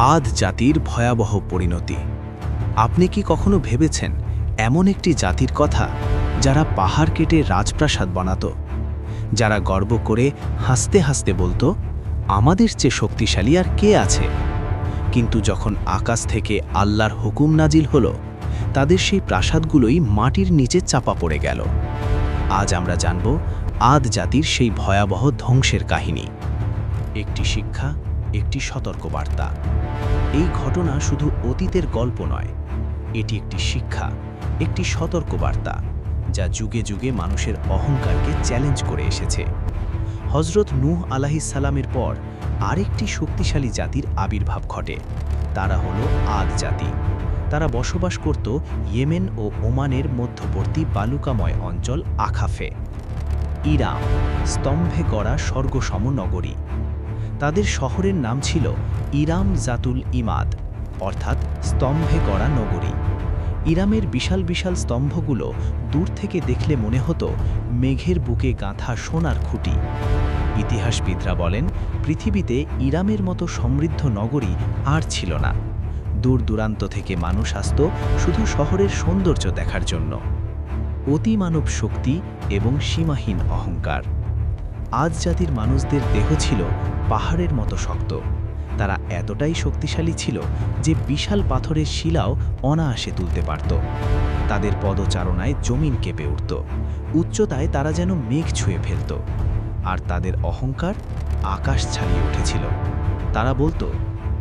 আদ জাতির ভয়াবহ পরিণতি। আপনি কি কখনো ভেবেছেন এমন একটি জাতির কথা যারা পাহাড় কেটে রাজপ্রাসাদ বানাতো? যারা গর্ব করে হাসতে হাসতে বলতো, আমাদের চেয়ে শক্তিশালী আর কে আছে? কিন্তু যখন আকাশ থেকে আল্লাহর হুকুম নাজিল হলো, তাদের সেই প্রাসাদগুলোই মাটির নিচে চাপা পড়ে গেল। আজ আমরা জানব আদ জাতির সেই ভয়াবহ ধ্বংসের কাহিনী। একটি শিক্ষা একটি সতর্কবার্তা। এই ঘটনা শুধু অতীতের গল্প নয়, এটি একটি শিক্ষা, একটি সতর্কবার্তা, যা যুগে যুগে মানুষের অহংকারকে চ্যালেঞ্জ করে এসেছে। হজরত নূহ আলাহিসাল্লামের পর আরেকটি শক্তিশালী জাতির আবির্ভাব ঘটে। তারা হলো আদ জাতি। তারা বসবাস করত ইয়েমেন ও ওমানের মধ্যবর্তী বালুকাময় অঞ্চল আখাফে। ইরাম স্তম্ভে গড়া স্বর্গসম নগরী। তাদের শহরের নাম ছিল ইরাম জাতুল ইমাদ, অর্থাৎ স্তম্ভে গড়া নগরী। ইরামের বিশাল বিশাল স্তম্ভগুলো দূর থেকে দেখলে মনে হতো মেঘের বুকে গাঁথা সোনার খুঁটি। ইতিহাসবিদরা বলেন, পৃথিবীতে ইরামের মতো সমৃদ্ধ নগরী আর ছিল না। দূর দূরান্ত থেকে মানুষ আসত শুধু শহরের সৌন্দর্য দেখার জন্য। অতিমানব শক্তি এবং সীমাহীন অহংকার। আজ জাতির মানুষদের দেহ ছিল পাহাড়ের মতো শক্ত। তারা এতটাই শক্তিশালী ছিল যে বিশাল পাথরের শিলাও অনায়াসে তুলতে পারত। তাদের পদচারণায় জমিন কেঁপে উঠত। উচ্চতায় তারা যেন মেঘ ছুঁয়ে ফেলত। আর তাদের অহংকার আকাশ ছাড়িয়ে উঠেছিল। তারা বলতো,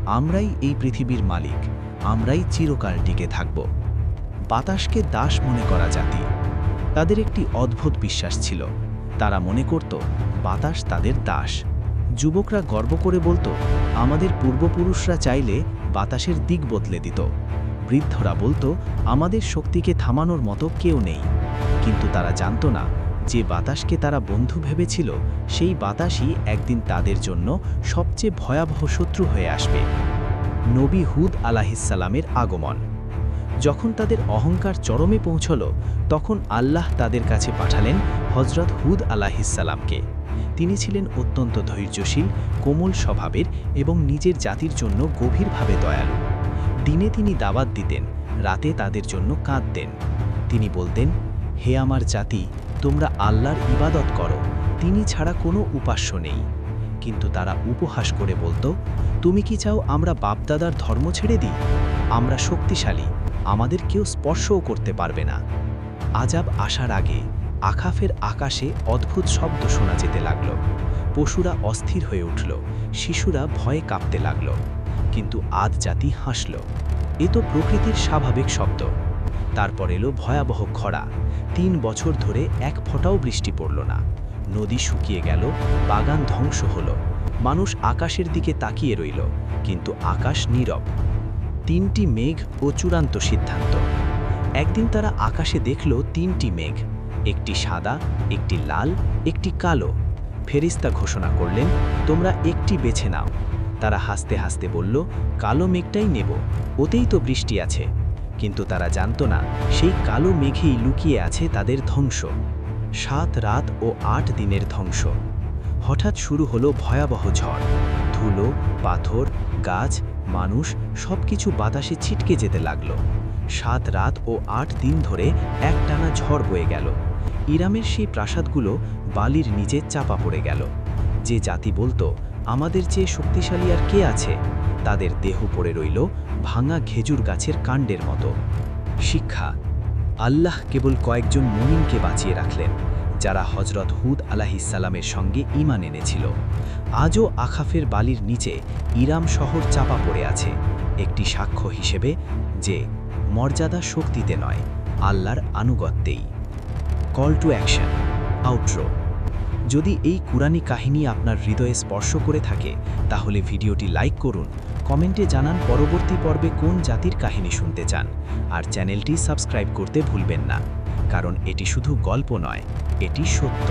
আমরাই এই পৃথিবীর মালিক। আমরাই চিরকাল টিকে থাকব। বাতাসকে দাস মনে করা জাতি। তাদের একটি অদ্ভুত বিশ্বাস ছিল। তারা মনে করত, বাতাস তাদের দাস। যুবকরা গর্ব করে বলতো, আমাদের পূর্বপুরুষরা চাইলে বাতাসের দিক বদলে দিত। বৃদ্ধরা বলতো, আমাদের শক্তিকে থামানোর মতো কেউ নেই। কিন্তু তারা জানত না, যে বাতাসকে তারা বন্ধু ভেবেছিল, সেই বাতাসই একদিন তাদের জন্য সবচেয়ে ভয়াবহ শত্রু হয়ে আসবে। নবী হুদ আলাহিসাল্লামের আগমন। যখন তাদের অহংকার চরমে পৌঁছল, তখন আল্লাহ তাদের কাছে পাঠালেন হজরত হুদ আলাহিসাল্লামকে তিনি ছিলেন অত্যন্ত ধৈর্যশীল, কোমল স্বভাবের এবং নিজের জাতির জন্য গভীরভাবে দয়ালু। দিনে তিনি দাবাত দিতেন, রাতে তাদের জন্য কাঁদতেন। তিনি বলতেন, হে আমার জাতি, তোমরা আল্লাহর ইবাদত করো, তিনি ছাড়া কোনো উপাস্য নেই। কিন্তু তারা উপহাস করে বলতো, তুমি কি চাও আমরা বাপদাদার ধর্ম ছেড়ে দিই? আমরা শক্তিশালী আমাদের কেউ স্পর্শও করতে পারবে না। আজাব আসার আগে আখাফের আকাশে অদ্ভুত শব্দ শোনা যেতে লাগল। পশুরা অস্থির হয়ে উঠল, শিশুরা ভয়ে কাঁপতে লাগল, কিন্তু আদ জাতি হাসল। এ তো প্রকৃতির স্বাভাবিক শব্দ। তারপর এলো ভয়াবহ খরা। তিন বছর ধরে এক ফোঁটাও বৃষ্টি পড়ল না। নদী শুকিয়ে গেল, বাগান ধ্বংস হলো। মানুষ আকাশের দিকে তাকিয়ে রইল, কিন্তু আকাশ নীরব। তিনটি মেঘ ও চূড়ান্ত সিদ্ধান্ত। একদিন তারা আকাশে দেখল তিনটি মেঘ, একটি সাদা, একটি লাল, একটি কালো। ফেরিস্তা ঘোষণা করলেন, তোমরা একটি বেছে নাও। তারা হাসতে হাসতে বলল, কালো মেঘটাই নেব, ওতেই তো বৃষ্টি আছে। কিন্তু তারা জানত না, সেই কালো মেঘেই লুকিয়ে আছে তাদের ধ্বংস। সাত রাত ও আট দিনের ধ্বংস। হঠাৎ শুরু হলো ভয়াবহ ঝড়। ধুলো, পাথর, গাছ মানুষ সবকিছু বাতাসে ছিটকে যেতে লাগল। সাত রাত ও আট দিন ধরে একটানা ঝড় বয়ে গেল। ইরামের সেই প্রাসাদগুলো বালির নিচে চাপা পড়ে গেল। যে জাতি বলতো, আমাদের চেয়ে শক্তিশালী আর কে আছে? তাদের দেহ পড়ে রইল ভাঙা খেজুর গাছের কাণ্ডের মতো। শিক্ষা, আল্লাহ কেবল কয়েকজন মুমিনকে বাঁচিয়ে রাখলেন। যারা হজরত হুদ আলাহিসাল্লামের সঙ্গে ইমান এনেছিল। আজও আখাফের বালির নিচে ইরাম শহর চাপা পড়ে আছে। একটি সাক্ষ্য হিসেবে যে, মর্যাদা শক্তিতে নয়, আল্লাহর আনুগত্যেই। কল টু অ্যাকশন আউট্রো যদি এই কুরানি কাহিনী আপনার হৃদয়ে স্পর্শ করে থাকে, তাহলে ভিডিওটি লাইক করুন, কমেন্টে জানান পরবর্তী পর্বে কোন জাতির কাহিনী শুনতে চান। আর চ্যানেলটি সাবস্ক্রাইব করতে ভুলবেন না। কারণ এটি শুধু গল্প নয় এটি সত্য।